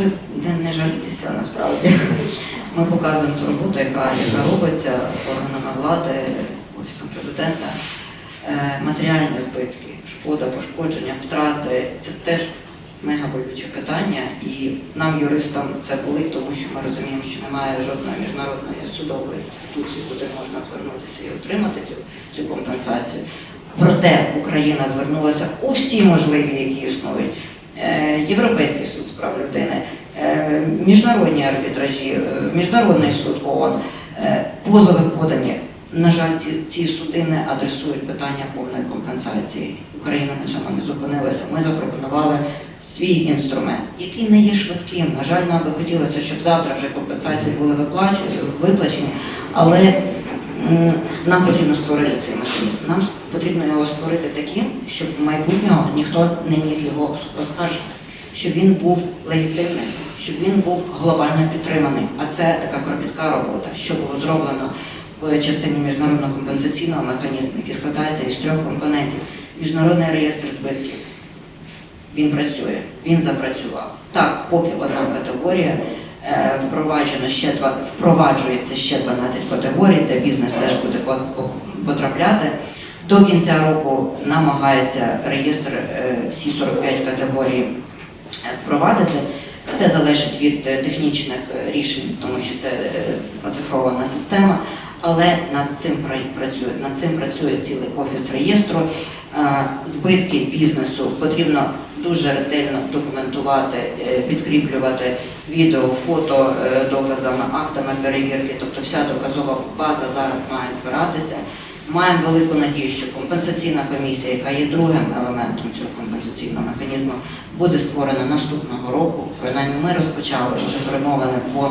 прийшли не, жалітися насправді. Ми показуємо ту роботу, яка, яка робиться органами влади, офісом президента. Е, Матеріальні збитки, шкода, пошкодження, втрати це теж мега болюче питання. І нам, юристам, це болить, тому що ми розуміємо, що немає жодної міжнародної судової інституції, куди можна звернутися і отримати цю, цю компенсацію. Проте Україна звернулася у всі можливі, які існують. Е, Європейський суд з прав людини, е, міжнародні арбітражі, е, Міжнародний суд ООН, позови подані. На жаль, ці, ці суди не адресують питання повної компенсації. Україна на цьому не зупинилася. Ми запропонували свій інструмент, який не є швидким. На жаль, нам би хотілося, щоб завтра вже компенсації були виплачені, виплачені, але нам потрібно створити цей механізм. Нам потрібно його створити таким, щоб в майбутнього ніхто не міг його оскаржити, щоб він був легітимним, щоб він був глобально підтриманий. А це така кропітка робота, що було зроблено в частині міжнародного компенсаційного механізму, який складається із трьох компонентів: міжнародний реєстр збитків. Він працює, він запрацював. Так, поки одна категорія е, впроваджено ще два впроваджується ще 12 категорій, де бізнес теж буде по- по- потрапляти. До кінця року намагається реєстр е, всі 45 категорій е, впровадити. Все залежить від е, технічних рішень, тому що це оцифрована система. Але над цим пра- працює над цим працює цілий офіс реєстру. Збитки бізнесу потрібно дуже ретельно документувати, підкріплювати відео, фото доказами, актами перевірки. Тобто вся доказова база зараз має збиратися. Маємо велику надію, що компенсаційна комісія, яка є другим елементом цього компенсаційного механізму, буде створена наступного року. Принаймні, ми розпочали вже перемовини по,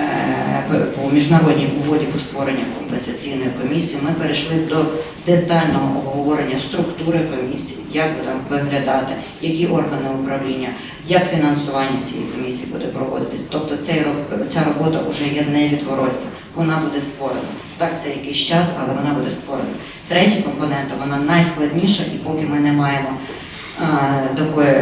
е, по міжнародній угоді по створенню компенсаційної комісії. Ми перейшли до детального обговорення структури комісії, як буде виглядати, які органи управління, як фінансування цієї комісії буде проводитись. Тобто ця робота вже є невідворотна. Вона буде створена. Так, це якийсь час, але вона буде створена. Третя компонента, вона найскладніша, і поки ми не маємо е, такої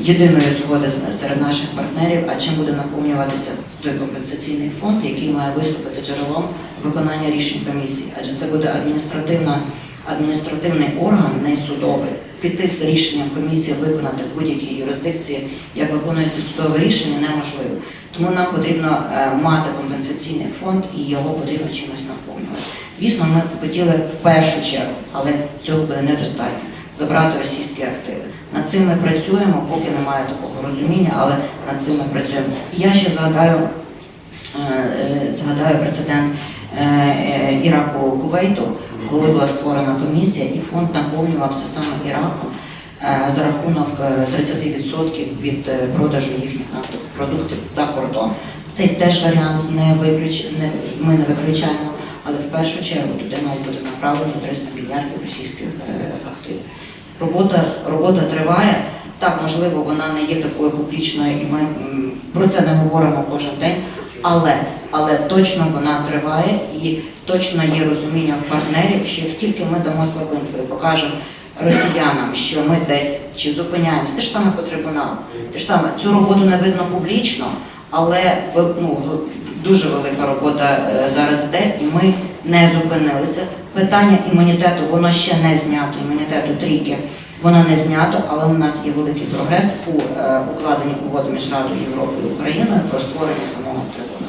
єдиної згоди серед наших партнерів, а чим буде наповнюватися той компенсаційний фонд, який має виступити джерелом виконання рішень комісії, адже це буде адміністративна. Адміністративний орган, не судовий, піти з рішенням комісії виконати в будь-якій юрисдикції, як виконується судове рішення, неможливо. Тому нам потрібно е, мати компенсаційний фонд і його потрібно чимось наповнювати. Звісно, ми хотіли в першу чергу, але цього буде недостатньо забрати російські активи. Над цим ми працюємо, поки немає такого розуміння, але над цим ми працюємо. Я ще згадаю, е, е, згадаю прецедент Іраку Кувейту, коли була створена комісія, і фонд наповнювався саме Іраком е, за рахунок е, 30% від е, продажу їхніх нафтопродуктів за кордон. Цей теж варіант не виключ... не, ми не виключаємо, але в першу чергу туди мають бути направлені 300 мільярдів російських е, активів. Робота, робота триває. Так, можливо, вона не є такою публічною, і ми про це не говоримо кожен день, але, але точно вона триває і точно є розуміння в партнерів, що як тільки ми дамо слабинку і покажемо росіянам, що ми десь чи зупиняємось, те ж саме по трибуналу, те ж саме. Цю роботу не видно публічно, але ну, дуже велика робота е, зараз йде, і ми не зупинилися. Питання імунітету, воно ще не знято, імунітету трійки, воно не знято, але у нас є великий прогрес у е, укладенні угоди між Радою Європи і Україною про створення самого трибуналу.